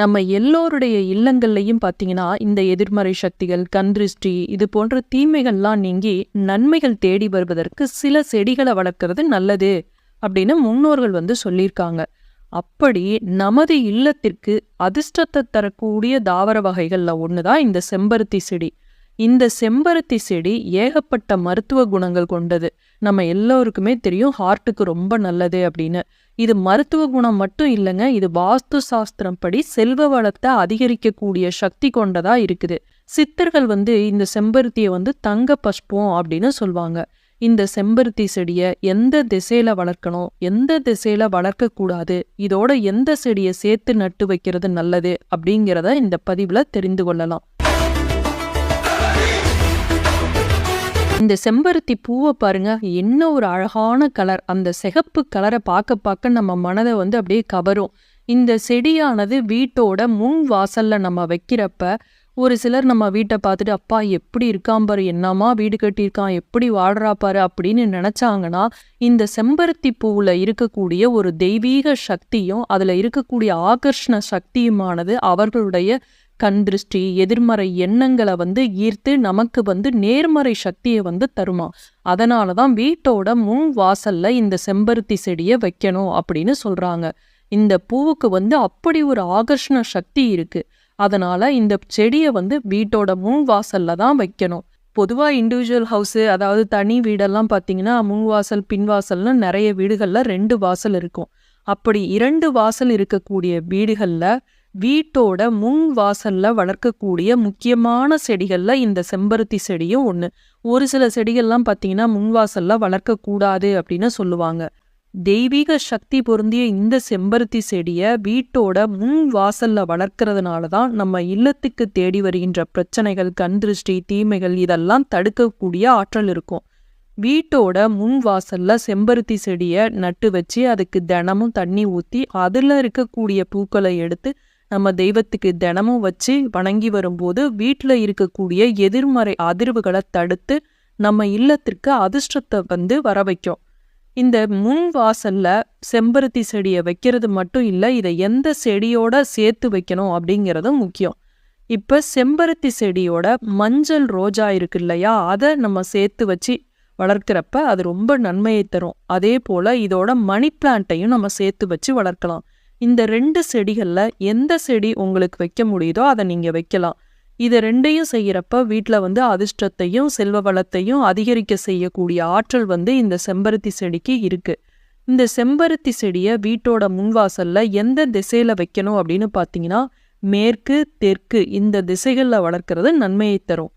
நம்ம எல்லோருடைய இல்லங்கள்லையும் பார்த்தீங்கன்னா இந்த எதிர்மறை சக்திகள் கந்திருஷ்டி இது போன்ற தீமைகள்லாம் நீங்கி நன்மைகள் தேடி வருவதற்கு சில செடிகளை வளர்க்கறது நல்லது அப்படின்னு முன்னோர்கள் வந்து சொல்லியிருக்காங்க. அப்படி நமது இல்லத்திற்கு அதிர்ஷ்டத்தை தரக்கூடிய தாவர வகைகள்ல ஒன்று தான் இந்த செம்பருத்தி செடி. இந்த செம்பருத்தி செடி ஏகப்பட்ட மருத்துவ குணங்கள் கொண்டது. நம்ம எல்லோருக்குமே தெரியும் ஹார்ட்டுக்கு ரொம்ப நல்லது அப்படின்னு. இது மருத்துவ குணம் மட்டும் இல்லைங்க இது வாஸ்து சாஸ்திரம் படி செல்வ வளத்தை அதிகரிக்கக்கூடிய சக்தி கொண்டதா இருக்குது. சித்தர்கள் வந்து இந்த செம்பருத்தியை வந்து தங்க பஷ்பம் அப்படின்னு சொல்லுவாங்க இந்த செம்பருத்தி செடியை எந்த திசையில வளர்க்கணும் எந்த திசையில வளர்க்கக்கூடாது இதோட எந்த செடியை சேர்த்து நட்டு வைக்கிறது நல்லது அப்படிங்கிறத இந்த பதிவில் தெரிந்து கொள்ளலாம். இந்த செம்பருத்தி பூவை பாருங்க. என்ன ஒரு அழகான கலர் அந்த சிகப்பு கலரை பார்க்க பார்க்க நம்ம மனதை வந்து அப்படியே கவரும். இந்த செடியானது வீட்டோட முன் வாசல்ல நம்ம வைக்கிறப்ப ஒரு சிலர் நம்ம வீட்டை பார்த்துட்டு அப்பா எப்படி இருக்கான் பாரு? என்னம்மா வீடு கட்டியிருக்கான்? எப்படி வாடுறா பாரு? அப்படின்னு நினைச்சாங்கன்னா இந்த செம்பருத்தி பூவில் இருக்கக்கூடிய ஒரு தெய்வீக சக்தியும் அதில் இருக்கக்கூடிய ஆகர்ஷண சக்தியுமானது அவர்களுடைய கண் திருஷ்டி எதிர்மறை எண்ணங்களை வந்து ஈர்த்து நமக்கு வந்து நேர்மறை சக்தியை வந்து தருமா? அதனால தான் வீட்டோட முன் வாசல்ல இந்த செம்பருத்தி செடியை வைக்கணும் அப்படின்னு சொல்றாங்க. இந்த பூவுக்கு வந்து அப்படி ஒரு ஆகர்ஷண சக்தி இருக்கு. அதனால இந்த செடியை வந்து வீட்டோட முன் வாசல்ல தான் வைக்கணும். பொதுவாக இண்டிவிஜுவல் ஹவுஸு அதாவது தனி வீடெல்லாம் பார்த்தீங்கன்னா முன் வாசல் பின் வாசல்னு நிறைய வீடுகளில் ரெண்டு வாசல் இருக்கும். அப்படி இரண்டு வாசல் இருக்கக்கூடிய வீடுகளில் வீட்டோட முன் வாசல்ல வளர்க்கக்கூடிய முக்கியமான செடிகள்ல இந்த செம்பருத்தி செடியும் ஒன்று ஒரு சில செடிகள்லாம் பார்த்தீங்கன்னா முன் வாசல்ல வளர்க்கக்கூடாது அப்படின்னு சொல்லுவாங்க. தெய்வீக சக்தி பொருந்திய இந்த செம்பருத்தி செடியை வீட்டோட முன் வாசல்ல வளர்க்கறதுனால தான் நம்ம இல்லத்துக்கு தேடி வருகின்ற பிரச்சனைகள் கண் திருஷ்டி தீமைகள் இதெல்லாம் தடுக்கக்கூடிய ஆற்றல் இருக்கும். வீட்டோட முன் வாசல்ல செம்பருத்தி செடியை நட்டு வச்சு அதுக்கு தினமும் தண்ணி ஊற்றி அதில் இருக்கக்கூடிய பூக்களை எடுத்து நம்ம தெய்வத்துக்கு தினமும் வச்சு வணங்கி வரும்போது வீட்டில் இருக்கக்கூடிய எதிர்மறை அதிர்வுகளை தடுத்து நம்ம இல்லத்திற்கு அதிர்ஷ்டத்தை வந்து வர வைக்கும். இந்த முன் வாசல்ல செம்பருத்தி செடியை வைக்கிறது மட்டும் இல்லை இதை எந்த செடியோட சேர்த்து வைக்கணும் அப்படிங்கிறதும் முக்கியம். இப்போ செம்பருத்தி செடியோட மஞ்சள் ரோஜா இருக்கு இல்லையா அதை நம்ம சேர்த்து வச்சு வளர்க்குறப்ப அது ரொம்ப நன்மையை தரும். அதே போல் இதோட மணி பிளான்ட்டையும் நம்ம சேர்த்து வச்சு வளர்க்கலாம். இந்த ரெண்டு செடிகளில் எந்த செடி உங்களுக்கு வைக்க முடியுதோ அதை நீங்கள் வைக்கலாம். இதை ரெண்டையும் செய்கிறப்ப வீட்டில் வந்து அதிர்ஷ்டத்தையும் செல்வ வளத்தையும் அதிகரிக்க செய்யக்கூடிய ஆற்றல் வந்து இந்த செம்பருத்தி செடிக்கு இருக்கு. இந்த செம்பருத்தி செடியை வீட்டோட முன்வாசலில் எந்த திசையில வைக்கணும் அப்படின்னு பார்த்தீங்கன்னா மேற்கு தெற்கு இந்த திசைகளில் வளர்க்கறது நன்மையை தரும்.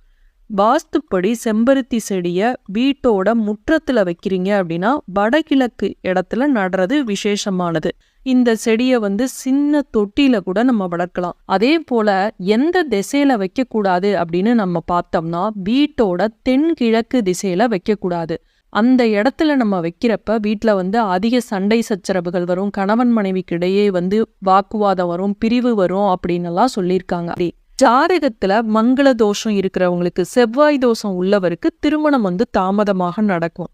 வாஸ்துப்படி செம்பருத்தி செடியை வீட்டோட முற்றத்துல வைக்கிறீங்க அப்படின்னா வடகிழக்கு இடத்துல நடுறது விசேஷமானது. இந்த செடியை வந்து சின்ன தொட்டியில கூட நம்ம வளர்க்கலாம். அதே போல எந்த திசையில வைக்கக்கூடாது அப்படின்னு நம்ம பார்த்தோம்னா வீட்டோட தென்கிழக்கு திசையில வைக்கக்கூடாது. அந்த இடத்துல நம்ம வைக்கிறப்ப வீட்டில் வந்து அதிக சண்டை சச்சரவுகள் வரும் கணவன் மனைவிக்கு இடையே வந்து வாக்குவாதம் வரும் பிரிவு வரும் அப்படின்னு சொல்லியிருக்காங்க. ஜாதகத்துல மங்கள தோஷம் இருக்கிறவங்களுக்கு செவ்வாய் தோஷம் உள்ளவருக்கு திருமணம் வந்து தாமதமாக நடக்கும்.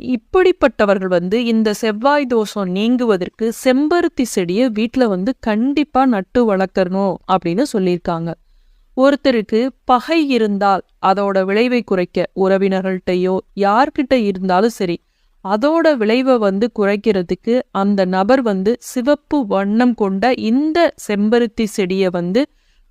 இப்படிப்பட்டவர்கள் வந்து இந்த செவ்வாய் தோஷம் நீங்குவதற்கு செம்பருத்தி செடியை வீட்டில் வந்து கண்டிப்பா நட்டு வளர்க்கணும் அப்படின்னு சொல்லியிருக்காங்க. ஒருத்தருக்கு பகை இருந்தால் அதோட விளைவை குறைக்க உறவினர்கள்ட்டையோ யார்கிட்ட இருந்தாலும் சரி அதோட விளைவை வந்து குறைக்கிறதுக்கு அந்த நபர் வந்து சிவப்பு வண்ணம் கொண்ட இந்த செம்பருத்தி செடியை வந்து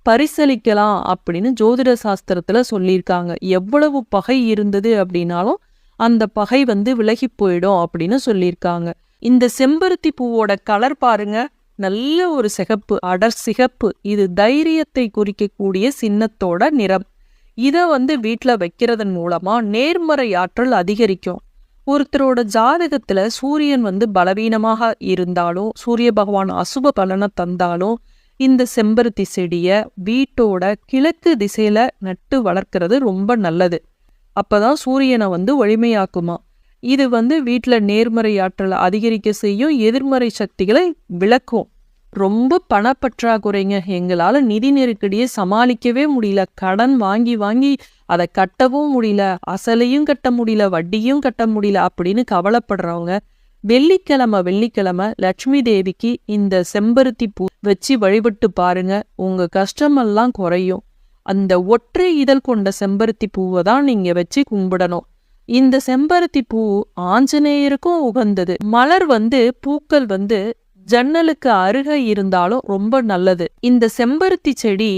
பரிசளிக்கலாம் அப்படின்னு ஜோதிட சாஸ்திரத்துல சொல்லியிருக்காங்க. எவ்வளவு பகை இருந்தது அப்படின்னாலும் அந்த பகை வந்து விலகி போயிடும் அப்படின்னு சொல்லியிருக்காங்க. இந்த செம்பருத்தி பூவோட கலர் பாருங்க. நல்ல ஒரு சிகப்பு அடர் சிகப்பு. இது தைரியத்தை குறிக்கக்கூடிய சின்னத்தோட நிறம். இதை வந்து வீட்டில் வைக்கிறதன் மூலமா நேர்மறை ஆற்றல் அதிகரிக்கும். ஒருத்தரோட ஜாதகத்துல சூரியன் வந்து பலவீனமாக இருந்தாலும் சூரிய பகவான் அசுப பலனை தந்தாலும் இந்த செம்பருத்தி செடியை வீட்டோட கிழக்கு திசையில நட்டு வளர்க்கறது ரொம்ப நல்லது. அப்பதான் சூரியனை வந்து வலிமையாக்குமா. இது வந்து வீட்டில் நேர்மறை ஆற்றலை அதிகரிக்க செய்யும் எதிர்மறை சக்திகளை விளக்கும். ரொம்ப பணப்பற்றாக்குறைங்க. எங்களால் நிதி நெருக்கடியை சமாளிக்கவே முடியல. கடன் வாங்கி வாங்கி அதை கட்டவும் முடியல. அசலையும் கட்ட முடியல. வட்டியும் கட்ட முடியல அப்படின்னு கவலைப்படுறவங்க வெள்ளிக்கிழமை வெள்ளிக்கிழமை லட்சுமி தேவிக்கு இந்த செம்பருத்தி பூ வச்சு வழிபட்டு பாருங்க. உங்க கஷ்டமெல்லாம் குறையும். அந்த ஒற்றை இதழ் கொண்ட செம்பருத்தி பூவை தான் நீங்க வச்சு கும்பிடணும். இந்த செம்பருத்தி பூ ஆஞ்சநேயருக்கும் உகந்தது. மலர் வந்து பூக்கள் வந்து ஜன்னலுக்கு அருகே இருந்தாலும் ரொம்ப நல்லது. இந்த செம்பருத்தி செடி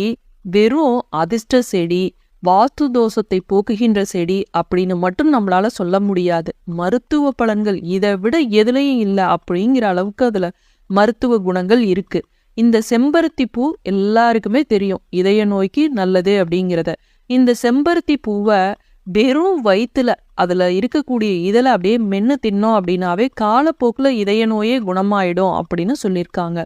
வெறும் அதிர்ஷ்ட செடி வாஸ்து தோஷத்தை போக்குகின்ற செடி அப்படின்னு மட்டும் நம்மளால சொல்ல முடியாது. மருத்துவ பலன்கள் இதை விட எதுலையும் இல்லை அப்படிங்கிற அளவுக்கு அதுல மருத்துவ குணங்கள் இருக்கு. இந்த செம்பருத்தி பூ எல்லாருக்குமே தெரியும். இதய நோய்க்கு நல்லது அப்படிங்கிறத. இந்த செம்பருத்தி பூவை வெறும் வயிற்றுல அதில் இருக்கக்கூடிய இதில் அப்படியே மென்று தின்னோம் அப்படின்னாவே காலப்போக்கில் இதய நோயே குணமாயிடும் அப்படின்னு சொல்லியிருக்காங்க.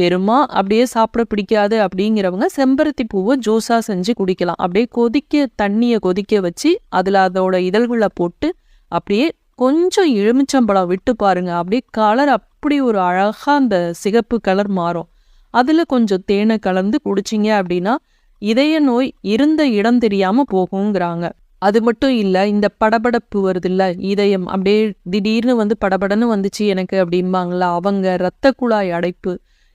வெறுமா அப்படியே சாப்பிட பிடிக்காது அப்படிங்கிறவங்க செம்பருத்தி பூவை ஜூஸாக செஞ்சு குடிக்கலாம். அப்படியே கொதிக்க தண்ணியை கொதிக்க வச்சு அதில் அதோட இதழ்களை போட்டு அப்படியே கொஞ்சம் எலுமிச்சம்பழம் விட்டு பாருங்க. அப்படியே கலர் அப்படி ஒரு அழகாக அந்த சிகப்பு கலர் மாறும். அதுல கொஞ்சம் தேனை கலந்து குடிச்சிங்க அப்படின்னா இதய நோய் இருந்த இடம் தெரியாம போகுங்கிறாங்க. அது மட்டும் இல்ல இந்த படபடப்பு வருதுல்ல இதயம் அப்படியே திடீர்னு வந்து படபடன்னு வந்துச்சு எனக்கு அப்படிம்பாங்களா அவங்க இரத்த குழாய் அடைப்பு.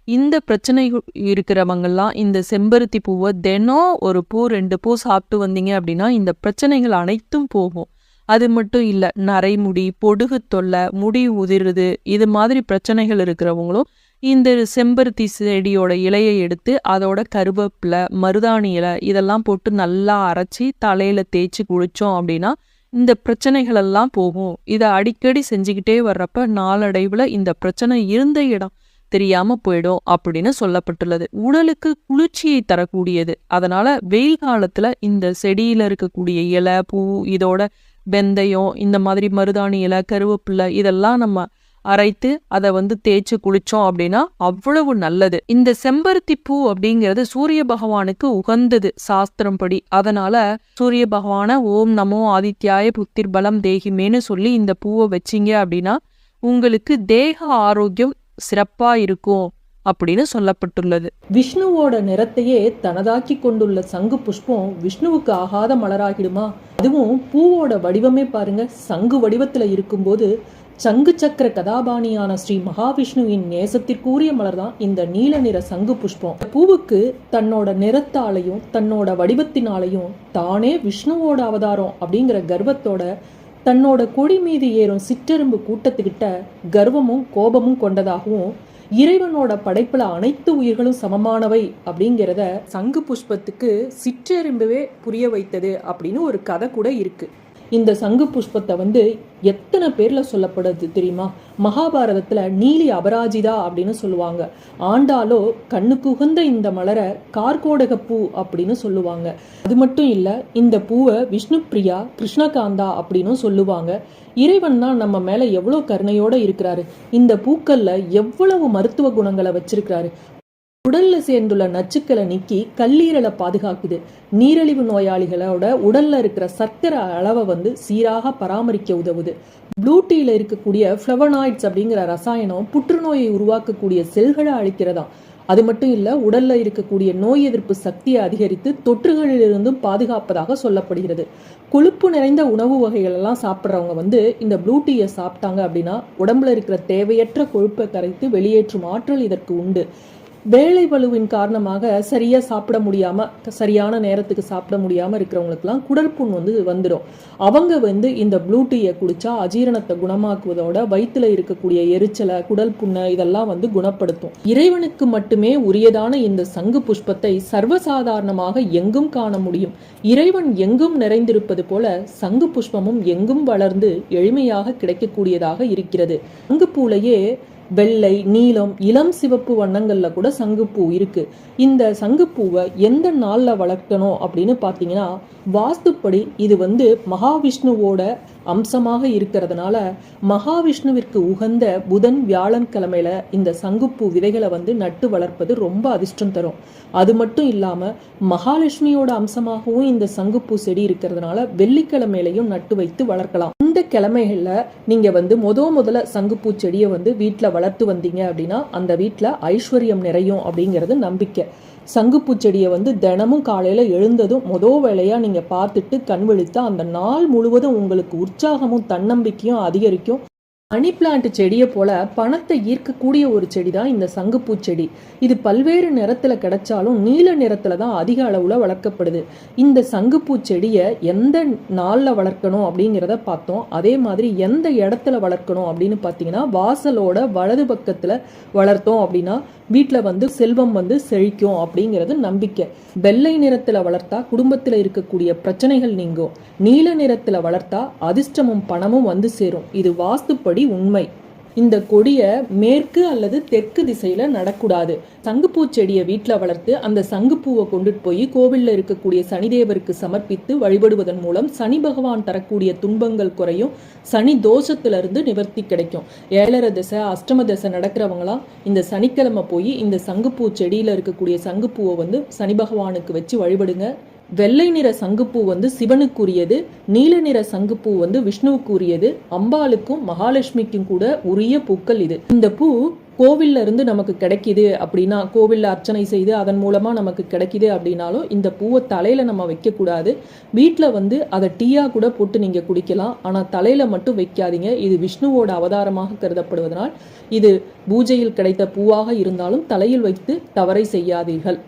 இந்த பிரச்சனை இருக்கிறவங்கெல்லாம் இந்த செம்பருத்தி பூவை தினம் ஒரு பூ ரெண்டு பூ சாப்பிட்டு வந்தீங்க அப்படின்னா இந்த பிரச்சனைகள் அனைத்தும் போகும். அது மட்டும் இல்ல நரைமுடி பொடுகு தொல்லை முடி உதிருது இது மாதிரி பிரச்சனைகள் இருக்கிறவங்களும் இந்த செம்பருத்தி செடியோட இலையை எடுத்து அதோட கருவேப்பிலை மருதாணி இலை இதெல்லாம் போட்டு நல்லா அரைச்சி தலையில தேய்ச்சி குளிச்சோம் அப்படின்னா இந்த பிரச்சனைகள் எல்லாம் போகும். இதை அடிக்கடி செஞ்சுக்கிட்டே வர்றப்ப நாளடைவுல இந்த பிரச்சனை இருந்த இடம் தெரியாம போயிடும் அப்படின்னு சொல்லப்பட்டுள்ளது. உடலுக்கு குளிர்ச்சியை தரக்கூடியது. அதனால வெயில் காலத்துல இந்த செடியில இருக்கக்கூடிய இலை பூ இதோட வெந்தயம் இந்த மாதிரி மருதாணி இலை கருவேப்பிலை இதெல்லாம் நம்ம அரைத்து அதை வந்து தேய்ச்சி குளிச்சோம் அப்படின்னா அவ்வளவு நல்லது. இந்த செம்பருத்தி பூ அப்படிங்கிறது சூரிய பகவானுக்கு உகந்தது சாஸ்திரம் படி அதனால சூரிய பகவான ஓம் நமோ ஆதித்யாய புத்திர் பலம் தேகிமேன்னு சொல்லி இந்த பூவை வச்சீங்க அப்படின்னா உங்களுக்கு தேக ஆரோக்கியம் சிறப்பா இருக்கும் அப்படின்னு சொல்லப்பட்டுள்ளது. விஷ்ணுவோட நிறத்தையே தனதாக்கி கொண்டுள்ள சங்கு புஷ்பம் விஷ்ணுவுக்கு ஆகாத மலராகிடுமா? அதுவும் பூவோட வடிவமே பாருங்க. சங்கு வடிவத்துல இருக்கும்போது சங்கு சக்கர கதாபாணியான ஸ்ரீ மகாவிஷ்ணுவின் நேசத்திற்குரிய மலர் தான் இந்த நீல நிற சங்கு புஷ்பம். பூவுக்கு தன்னோட நிறத்தாலையும் தன்னோட வடிவத்தினாலையும் தானே விஷ்ணுவோட அவதாரம் அப்படிங்கிற கர்வத்தோட தன்னோட கொடி மீது ஏறும் சிற்றெரும்பு கூட்டத்துக்கிட்ட கர்வமும் கோபமும் கொண்டதாகவும் இறைவனோட படைப்புல அனைத்து உயிர்களும் சமமானவை அப்படிங்கிறத சங்கு புஷ்பத்துக்கு சிற்றெரும்புவே புரிய வைத்தது அப்படின்னு ஒரு கதை கூட இருக்கு. இந்த சங்கு புஷ்பத்தை வந்து எத்தனை பேர்ல சொல்லப்படுது தெரியுமா? மகாபாரதத்துல நீலி அபராஜிதா அப்படின்னு சொல்லுவாங்க. ஆண்டாலோ கண்ணுக்கு உகந்த இந்த மலரை கார்கோடக பூ அப்படின்னு சொல்லுவாங்க. அது மட்டும் இல்லை இந்த பூவை விஷ்ணு பிரியா கிருஷ்ணகாந்தா அப்படின்னு சொல்லுவாங்க. இறைவன் தான் நம்ம மேல எவ்வளவு கருணையோட இருக்கிறாரு. இந்த பூக்கள்ல எவ்வளவு மருத்துவ குணங்களை வச்சிருக்கிறாரு. உடல்ல சேர்ந்துள்ள நச்சுக்களை நீக்கி கல்லீரலை பாதுகாக்குது. நீரிழிவு நோயாளிகளோட உடல்ல இருக்கிற சர்க்கரை அளவை வந்து சீராக பராமரிக்க உதவுது. ப்ளூ டீல இருக்கக்கூடிய ஃப்ளவனாய்ட்ஸ் அப்படிங்கிற ரசாயனம் புற்றுநோயை உருவாக்கக்கூடிய செல்களை அழிக்கிறதாம் அது மட்டும் இல்ல உடல்ல இருக்கக்கூடிய நோய் எதிர்ப்பு சக்தியை அதிகரித்து தொற்றுகளிலிருந்தும் பாதுகாப்பதாக சொல்லப்படுகிறது. கொழுப்பு நிறைந்த உணவு வகைகள் எல்லாம் சாப்பிட்றவங்க வந்து இந்த ப்ளூ டீயை சாப்பிட்டாங்க அப்படின்னா உடம்புல இருக்கிற தேவையற்ற கொழுப்பை கரைத்து வெளியேற்றும் ஆற்றல் இதற்கு உண்டு. வேலை வலுவின் காரணமாக சரியா சாப்பிட முடியாம சரியான நேரத்துக்கு சாப்பிட முடியாம இருக்கிறவங்களுக்குலாம் குடல் புண் வந்து வந்துடும் அவங்க வந்து இந்த ப்ளூ டீயை குடிச்சா அஜீரணத்தை குணமாக்குவதோட வயிற்றில் இருக்கக்கூடிய எரிச்சலை குடல் புண்ணை இதெல்லாம் வந்து குணப்படுத்தும். இறைவனுக்கு மட்டுமே உரியதான இந்த சங்கு புஷ்பத்தை சர்வசாதாரணமாக எங்கும் காண முடியும். இறைவன் எங்கும் நிறைந்திருப்பது போல சங்கு புஷ்பமும் எங்கும் வளர்ந்து எளிமையாக கிடைக்கக்கூடியதாக இருக்கிறது. சங்கு பூலையே வெள்ளை நீலம் இளம் சிவப்பு வண்ணங்கள்ல கூட சங்குப்பூ இருக்கு. இந்த சங்குப்பூவை எந்த நாள்ல வளர்க்கணும் அப்படின்னு பார்த்தீங்கன்னா வாஸ்துப்படி இது வந்து மகாவிஷ்ணுவோட அம்சமாக இருக்கிறதுனால மகாவிஷ்ணுவிற்கு உகந்த புதன் வியாழன் கிழமையில இந்த சங்குப்பூ விதைகளை வந்து நட்டு வளர்ப்பது ரொம்ப அதிர்ஷ்டம் தரும். அது மட்டும் இல்லாம மகாலட்சுமியோட அம்சமாகவும் இந்த சங்குப்பூ செடி இருக்கிறதுனால வெள்ளிக்கிழமையிலையும் நட்டு வைத்து வளர்க்கலாம். இந்த கிழமைகள்ல நீங்க வந்து முத முதல்ல சங்குப்பூ செடியை வந்து வீட்டில் வளர்த்து வந்தீங்க அப்படின்னா அந்த வீட்டில் ஐஸ்வர்யம் நிறையும் அப்படிங்கிறது நம்பிக்கை. சங்குப்பூ செடியை வந்து தினமும் காலையில் எழுந்ததும் மொத வேலையாக நீங்கள் பார்த்துட்டு கண் விழித்தா அந்த நாள் முழுவதும் உங்களுக்கு உற்சாகமும் தன்னம்பிக்கையும் அதிகரிக்கும். மணி பிளான்ட் செடியை போல பணத்தை ஈர்க்கக்கூடிய ஒரு செடி தான் இந்த சங்குப்பூ செடி. இது பல்வேறு நிறத்துல கிடைச்சாலும் நீல நிறத்துல தான் அதிக அளவுல வளர்க்கப்படுது. இந்த சங்குப்பூ செடியை எந்த நாள்ல வளர்க்கணும் அப்படிங்கிறத பார்த்தோம். அதே மாதிரி எந்த இடத்துல வளர்க்கணும் அப்படின்னு பார்த்தீங்கன்னா வாசலோட வலது பக்கத்துல வளர்த்தோம் அப்படின்னா வீட்டில் வந்து செல்வம் வந்து செழிக்கும் அப்படிங்கிறது நம்பிக்கை. வெள்ளை நிறத்துல வளர்த்தா குடும்பத்தில் இருக்கக்கூடிய பிரச்சனைகள் நீங்கும். நீல நிறத்துல வளர்த்தா அதிர்ஷ்டமும் பணமும் வந்து சேரும். இது வாஸ்துப்படி உண்மை. இந்த கொடியை மேற்கு அல்லது தெற்கு திசையில் நடக்கூடாது. சங்குப்பூ செடியை வீட்டில் வளர்த்து அந்த சங்குப்பூவை கொண்டுட்டு போய் கோவிலில் இருக்கக்கூடிய சனிதேவருக்கு சமர்ப்பித்து வழிபடுவதன் மூலம் சனி பகவான் தரக்கூடிய துன்பங்கள் குறையும். சனி தோஷத்திலிருந்து நிவர்த்தி கிடைக்கும். ஏழரை திசை அஷ்டம திசை நடக்கிறவங்களாம் இந்த சனிக்கிழமை போய் இந்த சங்குப்பூ செடியில் இருக்கக்கூடிய சங்குப்பூவை வந்து சனி பகவானுக்கு வச்சு வழிபடுங்க. வெள்ளை நிற சங்குப்பூ வந்து சிவனுக்குரியது நீல நிற சங்குப்பூ வந்து விஷ்ணுவுக்குரியது அம்பாளுக்கும் மகாலட்சுமிக்கும் கூட உரிய பூக்கள் இது. இந்த பூ கோவில்ல இருந்து நமக்கு கிடைக்கிது அப்படின்னா கோவில்ல அர்ச்சனை செய்து அதன் மூலமா நமக்கு கிடைக்குது அப்படின்னாலும் இந்த பூவை தலையில நம்ம வைக்கக்கூடாது. வீட்டில் வந்து அதை டீயா கூட போட்டு நீங்க குடிக்கலாம். ஆனா தலையில மட்டும் வைக்காதீங்க. இது விஷ்ணுவோட அவதாரமாக கருதப்படுவதனால் இது பூஜையில் கிடைத்த பூவாக இருந்தாலும் தலையில் வைத்து தவறை செய்யாதீர்கள்.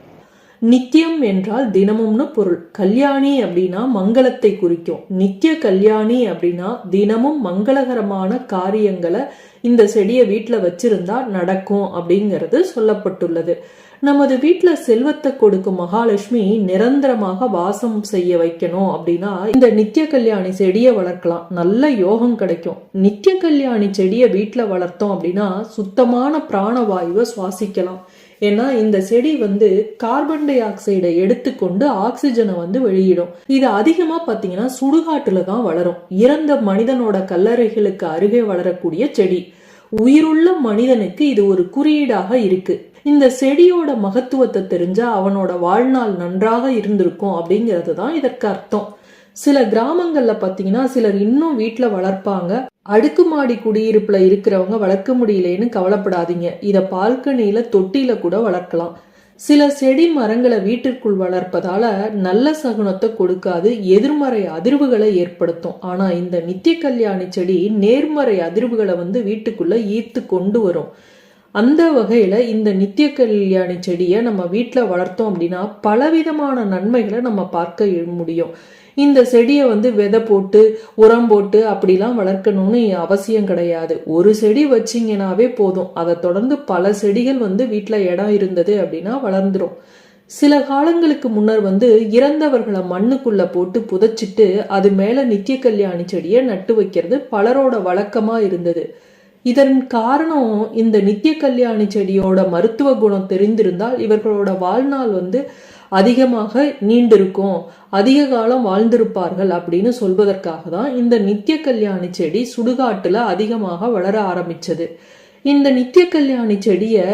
நித்தியம் என்றால் தினமும்னு பொருள். கல்யாணி அப்படின்னா மங்களத்தை குறிக்கும். நித்திய கல்யாணி அப்படின்னா தினமும் மங்களகரமான காரியங்களை இந்த செடியை வீட்டில் வச்சிருந்தா நடக்கும் அப்படிங்கிறது சொல்லப்பட்டுள்ளது. நமது வீட்டில் செல்வத்தை கொடுக்கும் மகாலட்சுமி நிரந்தரமாக வாசம் செய்ய வைக்கணும் அப்படின்னா இந்த நித்திய கல்யாணி செடியை வளர்க்கலாம். நல்ல யோகம் கிடைக்கும். நித்திய கல்யாணி செடியை வீட்டில் வளர்த்தோம் அப்படின்னா சுத்தமான பிராணவாயுவை சுவாசிக்கலாம். ஏன்னா இந்த செடி வந்து கார்பன் டை ஆக்சைடை எடுத்துக்கொண்டு ஆக்சிஜனை வந்து வெளியிடும். இது அதிகமா பாத்தீங்கன்னா சுடுகாட்டுல தான் வளரும். இறந்த மனிதனோட கல்லறைகளுக்கு அருகே வளரக்கூடிய செடி. உயிருள்ள மனிதனுக்கு இது ஒரு குறியீடாக இருக்கு. இந்த செடியோட மகத்துவத்தை தெரிஞ்சா அவனோட வாழ்நாள் நன்றாக இருந்திருக்கும் அப்படிங்கிறது தான் இதற்கு அர்த்தம். சில கிராமங்கள்ல பாத்தீங்கன்னா சிலர் இன்னும் வீட்டில் வளர்ப்பாங்க. அடுக்குமாடி குடியிருப்புல இருக்கிறவங்க வளர்க்க முடியலேன்னு கவலைப்படாதீங்க. இதை பால்கனியில தொட்டில கூட வளர்க்கலாம். சில செடி மரங்களை வீட்டிற்குள் வளர்ப்பதால நல்ல சகுனத்தை கொடுக்காது எதிர்மறை அதிர்வுகளை ஏற்படுத்தும். ஆனா இந்த நித்திய கல்யாணி செடி நேர்மறை அதிர்வுகளை வந்து வீட்டுக்குள்ள ஈர்த்து கொண்டு வரும். அந்த வகையில இந்த நித்திய கல்யாணி செடியை நம்ம வீட்டில் வளர்த்தோம் அப்படின்னா பலவிதமான நன்மைகளை நம்ம பார்க்க முடியும். இந்த செடியை வந்து விதை போட்டு உரம் போட்டு அப்படிலாம் வளர்க்கணும்னு அவசியம் கிடையாது. ஒரு செடி வச்சிங்கனாவே போதும். அதை தொடர்ந்து பல செடிகள் வந்து வீட்டில் இடம் இருந்தது அப்படின்னா வளர்ந்துரும். சில காலங்களுக்கு முன்னர் வந்து இறந்தவர்களை மண்ணுக்குள்ள போட்டு புதைச்சிட்டு அது மேல நித்திய கல்யாணி செடியை நட்டு வைக்கிறது பலரோட வழக்கமா இருந்தது. இதன் காரணம் இந்த நித்திய கல்யாணி செடியோட மருத்துவ குணம் தெரிந்திருந்தால் இவர்களோட வாழ்நாள் வந்து அதிகமாக நீண்டிருக்கும். அதிக காலம் வாழ்ந்திருப்பார்கள் அப்படின்னு சொல்வதற்காக தான் இந்த நித்திய கல்யாணி செடி சுடுகாட்டில் அதிகமாக வளர ஆரம்பிச்சது. இந்த நித்திய கல்யாணி செடியை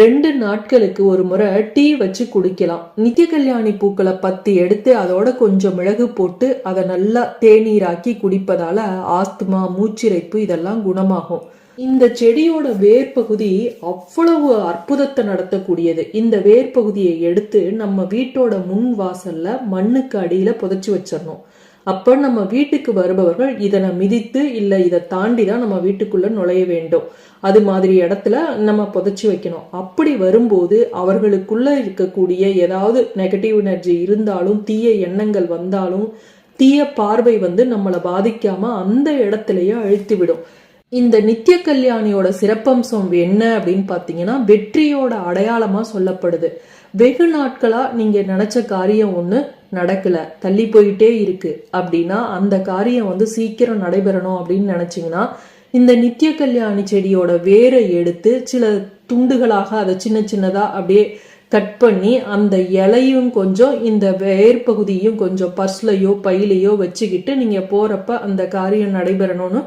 ரெண்டு நாட்களுக்கு ஒரு முறை டீ வச்சு குடிக்கலாம். நித்திய கல்யாணி பூக்களை பத்தி எடுத்து அதோட கொஞ்சம் மிளகு போட்டு அதை நல்லா தேநீராக்கி குடிப்பதால ஆஸ்துமா மூச்சிறைப்பு இதெல்லாம் குணமாகும். இந்த செடியோட வேர் பகுதி அவ்வளவு அற்புதத்தை நடத்தக்கூடியது. இந்த வேர் பகுதியை எடுத்து நம்ம வீட்டோட முன் வாசல்ல மண்ணுக்கு அடியில புதைச்சி வச்சிடணும். அப்ப நம்ம வீட்டுக்கு வருபவர்கள் இதனை மிதித்து இல்ல இதை தாண்டி தான் நம்ம வீட்டுக்குள்ள நுழைய வேண்டும். அது மாதிரி இடத்துல நம்ம புதைச்சி வைக்கணும். அப்படி வரும்போது அவர்களுக்குள்ள இருக்கக்கூடிய ஏதாவது நெகட்டிவ் எனர்ஜி இருந்தாலும் தீய எண்ணங்கள் வந்தாலும் தீய பார்வை வந்து நம்மளை பாதிக்காம அந்த இடத்துலயே அழித்து விடும். இந்த நித்திய கல்யாணியோட சிறப்பம்சம் என்ன அப்படின்னு பார்த்தீங்கன்னா வெற்றியோட அடையாளமா சொல்லப்படுது. வெகு நாட்களா நீங்க நினைச்ச காரியம் ஒண்ணு நடக்கல தள்ளி போயிட்டே இருக்கு அப்படின்னா அந்த காரியம் வந்து சீக்கிரம் நடைபெறணும் அப்படின்னு நினச்சிங்கன்னா இந்த நித்திய கல்யாணி செடியோட வேரை எடுத்து சில துண்டுகளாக அதை சின்ன சின்னதாக அப்படியே கட் பண்ணி அந்த இலையும் கொஞ்சம் இந்த வேர் பகுதியும் கொஞ்சம் பர்ஸ்லையோ பையிலையோ வச்சுக்கிட்டு நீங்கள் போகிறப்ப அந்த காரியம் நடைபெறணும்னு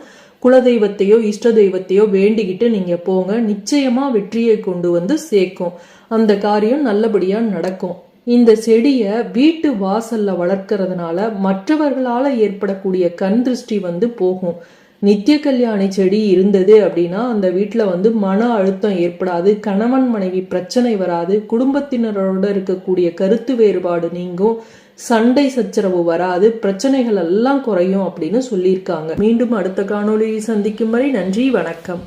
குலதெய்வத்தையோ இஷ்ட தெய்வத்தையோ வேண்டிக்கிட்டு நீங்க போங்க. நிச்சயமா வெற்றியை கொண்டு வந்து சேர்க்கும். அந்த காரியம் நல்லபடியா நடக்கும். இந்த செடியை வீட்டு வாசல்ல வளர்க்கறதுனால மற்றவர்களால ஏற்படக்கூடிய கண் திருஷ்டி வந்து போகும். நித்திய கல்யாணி செடி இருந்தது அப்படின்னா அந்த வீட்டில் வந்து மன அழுத்தம் ஏற்படாது கணவன் மனைவி பிரச்சனை வராது குடும்பத்தினரோட இருக்கக்கூடிய கருத்து வேறுபாடு நீங்கும். சண்டை சச்சரவு வராது பிரச்சனைகள் எல்லாம் குறையும் அப்படின்னு சொல்லியிருக்காங்க. மீண்டும் அடுத்த காணொளியில் சந்திக்கும் வரை நன்றி வணக்கம்.